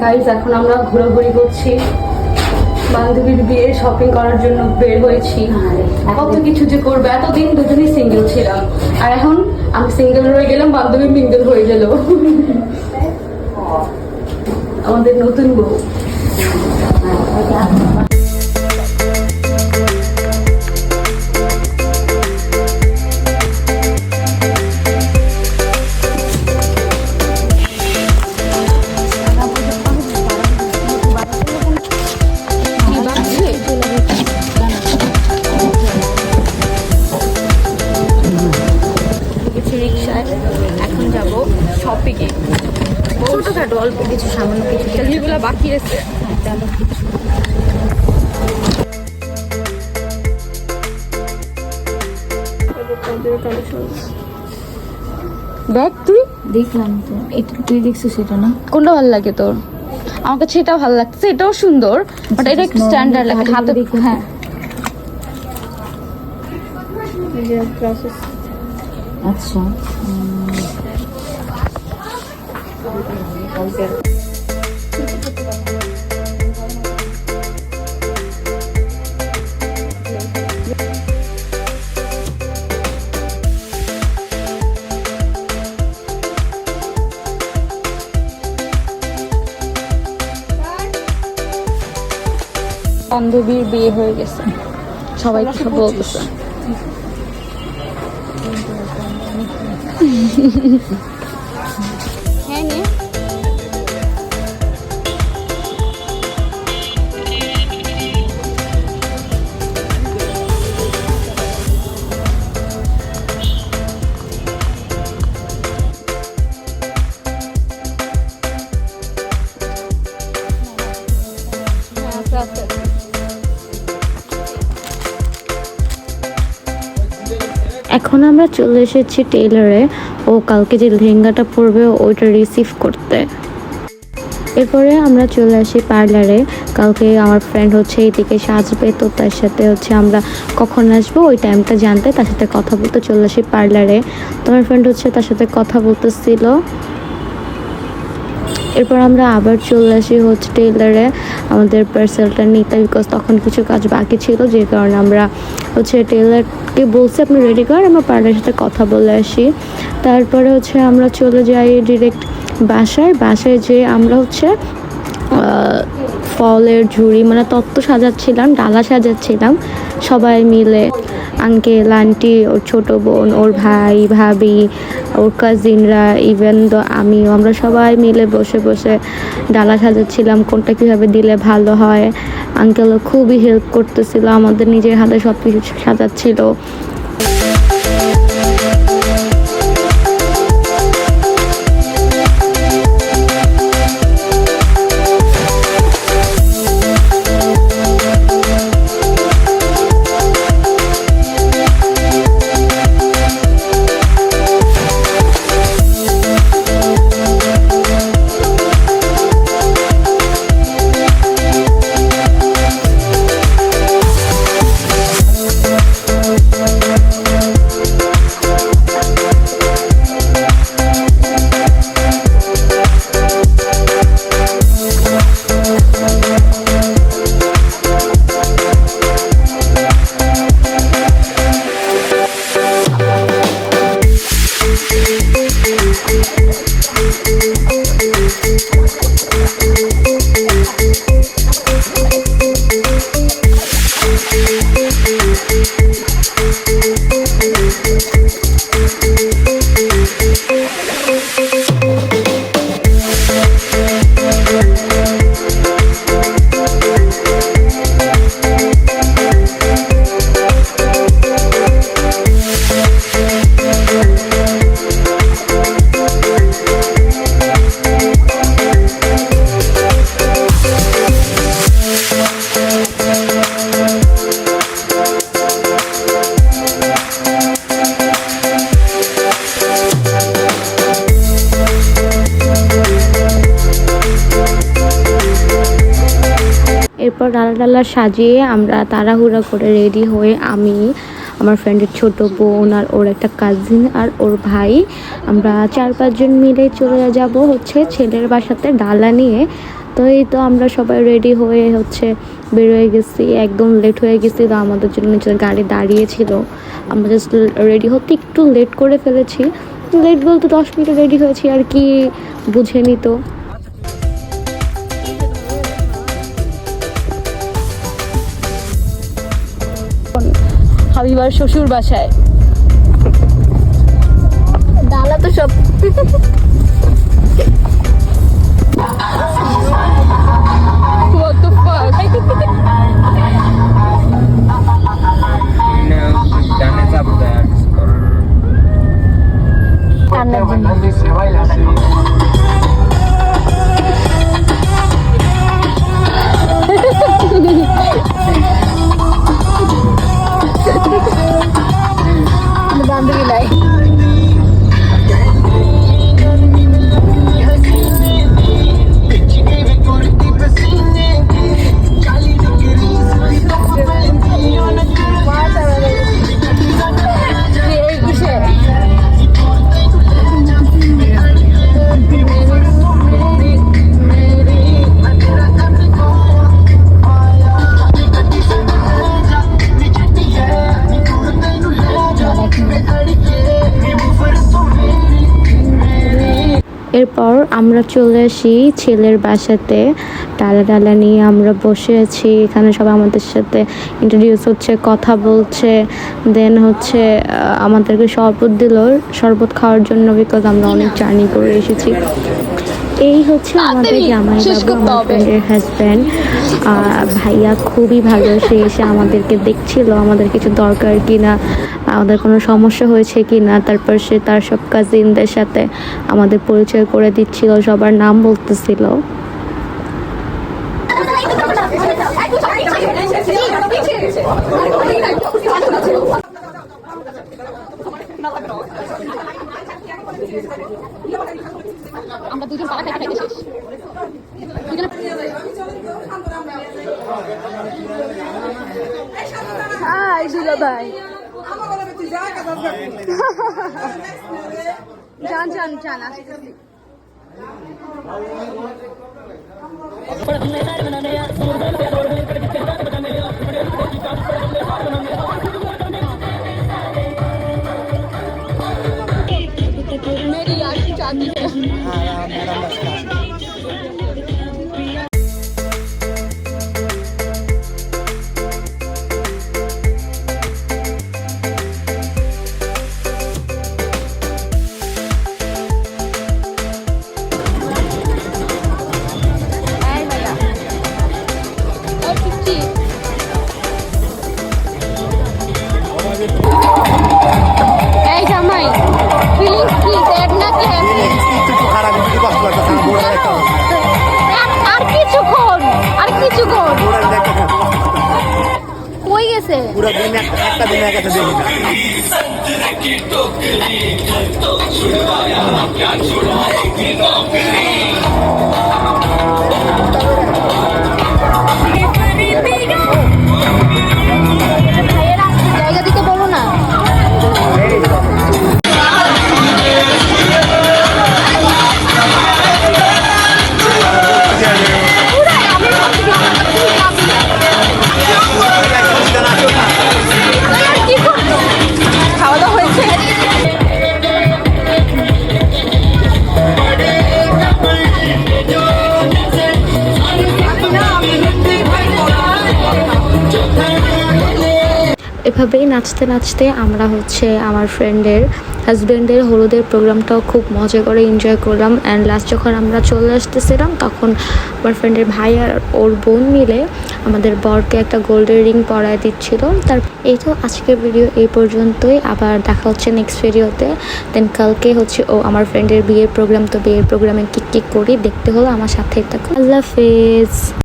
Guys এখন আমরা ঘোরাঘুরি করছি। বান্ধবীর বিয়ে শপিং করার জন্য বের হয়েছি। কত কিছু যে করব এতদিন দুজনেই সিঙ্গেল ছিলাম। আর এখন আমি সিঙ্গেল রয়ে গেলাম বান্ধবী মিঙ্গেল হয়ে গেল। আমাদের নতুন বউ। ছোটখাটো অল্প কিছু সামান্য কিছু যেগুলো বাকি আছে দেখ তুই। দেখলাম তো। এটা তুই দেখছ সেটা না? কোনটা ভালো লাগে তোর? আমার কাছে ভালো লাগছে এটাও সুন্দর বাট এটা একটু স্ট্যান্ডার্ড লাগে হাতে হ্যাঁ। আচ্ছা। বান্ধবীর বিয়ে হয়ে গেছে সবাই কিছু বলতেছে এখন আমরা চলে এসেছি টেইলারে ও কালকে যে লেহেঙ্গাটা পরবে ওইটা রিসিভ করতে। এরপরে আমরা চলে আসি পার্লারে কালকে আমার ফ্রেন্ড হচ্ছে এদিকে সাজবে, তো তার সাথে হচ্ছে আমরা কখন আসব ওই টাইমটা জানতে, তার সাথে কথা বলতে চলে আসি পার্লারে তোমার ফ্রেন্ড হচ্ছে তার সাথে কথা বলতেছিল। এরপর আমরা আবার চলে আসি হচ্ছে টেলারে আমাদের পার্সেলটা নিতে বিকজ তখন কিছু কাজ বাকি ছিল, যে কারণে আমরা হচ্ছে টেলারকে বলছি আপনি রেডি করেন আমরা পার্লারের সাথে কথা বলে আসি। তারপরে হচ্ছে আমরা চলে যাই ডিরেক্ট বাসায়। বাসায় যে আমরা হচ্ছে ফলের ঝুড়ি মানে তত্ত্ব সাজাচ্ছিলাম, ডালা সাজাচ্ছিলাম। সবাই মিলে আঙ্কেল আন্টি ওর ছোট বোন, ওর ভাই, ভাবি, ওর কাজিনরা ইভেন তো আমিও, আমরা সবাই মিলে বসে বসে ডালা সাজাচ্ছিলাম, কোনটা কীভাবে দিলে ভালো হয়। আঙ্কেলও খুবই হেল্প করতেছিল, আমাদের নিজের হাতে সব কিছু সাজাচ্ছিল। এরপর ডালা ডালা সাজিয়ে আমরা তাড়াহুড়া করে রেডি হয়ে আমি, আমার ফ্রেন্ডের ছোট বোন আর ওর একটা কাজিন আর ওর ভাই, আমরা চার পাঁচজন মিলে চলে যাব হচ্ছে ছেলের বাসাতে ডালা নিয়ে। তো এই তো আমরা সবাই রেডি হয়ে হচ্ছে বেরোয় গেছি, একদম লেট হয়ে গেছি তো আমাদের জন্য নিচে গাড়ি দাঁড়িয়েছিল। আমরা জাস্ট রেডি হতে একটু লেট করে ফেলেছি। লেট বলতে দশ মিনিট রেডি হয়েছি আর কি বুঝে নিত হাবিবার শ্বশুর বাসায়। ডালা তো সব। What আমরা চলে আসি ছেলের বাসাতে। ডালা ডালা নিয়ে আমরা বসে আছি। এখানে সবাই আমাদের সাথে ইন্ট্রোডিউস হচ্ছে কথা বলছে। দেন হচ্ছে আমাদেরকে শরবত দিল। শরবত খাওয়ার জন্য বিকজ আমরা অনেক জার্নি করে এসেছি। এই হচ্ছে আমাদের জামাই বাবু আমার। ফ্রেন্ডের হাজব্যান্ড ভাইয়া খুবই ভালো সে এসে আমাদেরকে দেখছিল আমাদের কিছু দরকার কিনা। আমাদের কোনো সমস্যা হয়েছে কি না তারপর সে তার সব কাজিনদের সাথে আমাদের পরিচয় করে দিচ্ছিল সবার নাম বলতেছিল। আমরা দুজন পালা খাইতে খাইতে শেষ হাই দুলা ভাই। जान जान जान গেছে পুরো দিন একটা দিন এক একটা দেখি না এভাবেই নাচতে নাচতে আমরা হচ্ছে আমার ফ্রেন্ডের হাজব্যান্ডের হলুদের প্রোগ্রামটাও খুব মজা করে এনজয় করলাম অ্যান্ড লাস্ট যখন আমরা চলে আসতেছিলাম, তখন আমার ফ্রেন্ডের ভাই আর ওর বোন মিলে আমাদের বরকে একটা গোল্ডেন রিং পরায় দিচ্ছিল। তার এই তো আজকের ভিডিও এই পর্যন্তই, আবার দেখা হচ্ছে নেক্সট ভিডিওতে দেন কালকে হচ্ছে ও আমার ফ্রেন্ডের বিয়ের প্রোগ্রাম তো বিয়ের প্রোগ্রামে কী কী করি দেখতে হলো আমার সাথে থাকুন। আল্লাহ হাফেজ।